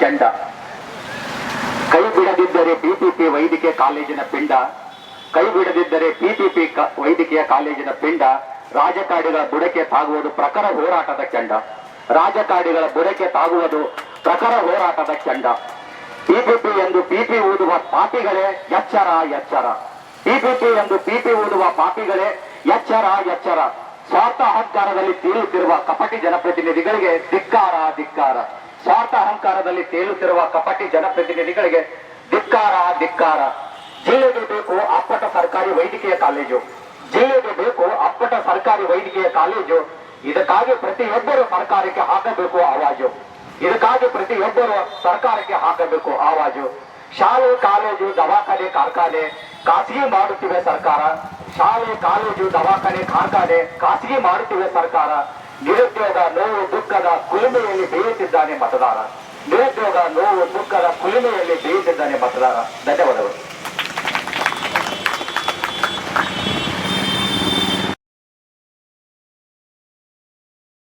ಕೆಂಡ ಕೈ ಬಿಡದಿದ್ದರೆ ಪಿಪಿಪಿ ವೈದ್ಯಕೀಯ ಕಾಲೇಜಿನ ಪಿಂಡ ಕೈ ಬಿಡದಿದ್ದರೆ ಪಿಪಿಪಿ ವೈದ್ಯಕೀಯ ಕಾಲೇಜಿನ ಪಿಂಡ ರಾಜಕಾಡಿಗಳ ಬುಡಕ್ಕೆ ತಾಗುವುದು ಪ್ರಖರ ಹೋರಾಟದ ಕೆಂಡ ರಾಜಕಾಡಿಗಳ ಬುಡಕ್ಕೆ ತಾಗುವುದು ಪ್ರಖರ ಹೋರಾಟದ ಕೆಂಡ ಪಿಪಿಪಿ ಎಂದು ಪಿಪಿ ಊದುವ ಪಾಪಿಗಳೇ ಎಚ್ಚರ ಎಚ್ಚರ. ಪಿಪಿಪಿ ಎಂದು ಪಿಪಿ ಊದುವ ಪಾಪಿಗಳೇ ಎಚ್ಚರ ಎಚ್ಚರ. ಸ್ವಾರ್ಥ ಅಹಂಕಾರದಲ್ಲಿ ತೇಲುತ್ತಿರುವ ಕಪಟಿ ಜನಪ್ರತಿನಿಧಿಗಳಿಗೆ ಧಿಕ್ಕಾರ ಧಿಕ್ಕಾರ. ಸ್ವಾರ್ಥ ಅಹಂಕಾರದಲ್ಲಿ ತೇಲುತ್ತಿರುವ ಕಪಟಿ ಜನಪ್ರತಿನಿಧಿಗಳಿಗೆ ಧಿಕ್ಕಾರ ಧಿಕ್ಕಾರ. ಜಿಲ್ಲೆಗೆ ಬೇಕು ಅಪ್ಪಟ ಸರ್ಕಾರಿ ವೈದ್ಯಕೀಯ ಕಾಲೇಜು. ಜಿಲ್ಲೆಗೆ ಬೇಕು ಅಪ್ಪಟ ಸರ್ಕಾರಿ ವೈದ್ಯಕೀಯ ಕಾಲೇಜು. ಇದಕ್ಕಾಗಿ ಪ್ರತಿಯೊಬ್ಬರು ಸರ್ಕಾರಕ್ಕೆ ಹಾಕಬೇಕು ಆವಾಜು. ಇದಕ್ಕಾಗಿ ಪ್ರತಿಯೊಬ್ಬರು ಸರ್ಕಾರಕ್ಕೆ ಹಾಕಬೇಕು ಆವಾಜು. ಶಾಲೆ, ಕಾಲೇಜು, ದವಾಖಾನೆ, ಕಾರ್ಖಾನೆ ಖಾಸಗಿ ಮಾಡುತ್ತಿವೆ ಸರ್ಕಾರ. ಶಾಲೆ, ಕಾಲೇಜು, ದವಾಖಾನೆ, ಕಾರ್ಖಾನೆ, ಖಾಸಗಿ ಮಾಡುತ್ತಿವೆ ಸರ್ಕಾರ. ನಿರುದ್ಯೋಗ, ನೋವು, ದುಃಖದ ಕುಲುಮೆಯಲ್ಲಿ ಬೇಯುತ್ತಿದ್ದಾನೆ ಮತದಾರ. ನಿರುದ್ಯೋಗ, ನೋವು, ದುಃಖದ ಕುಲುಮೆಯಲ್ಲಿ ಬೇಯುತ್ತಿದ್ದಾನೆ ಮತದಾರ. ಧನ್ಯವಾದಗಳು.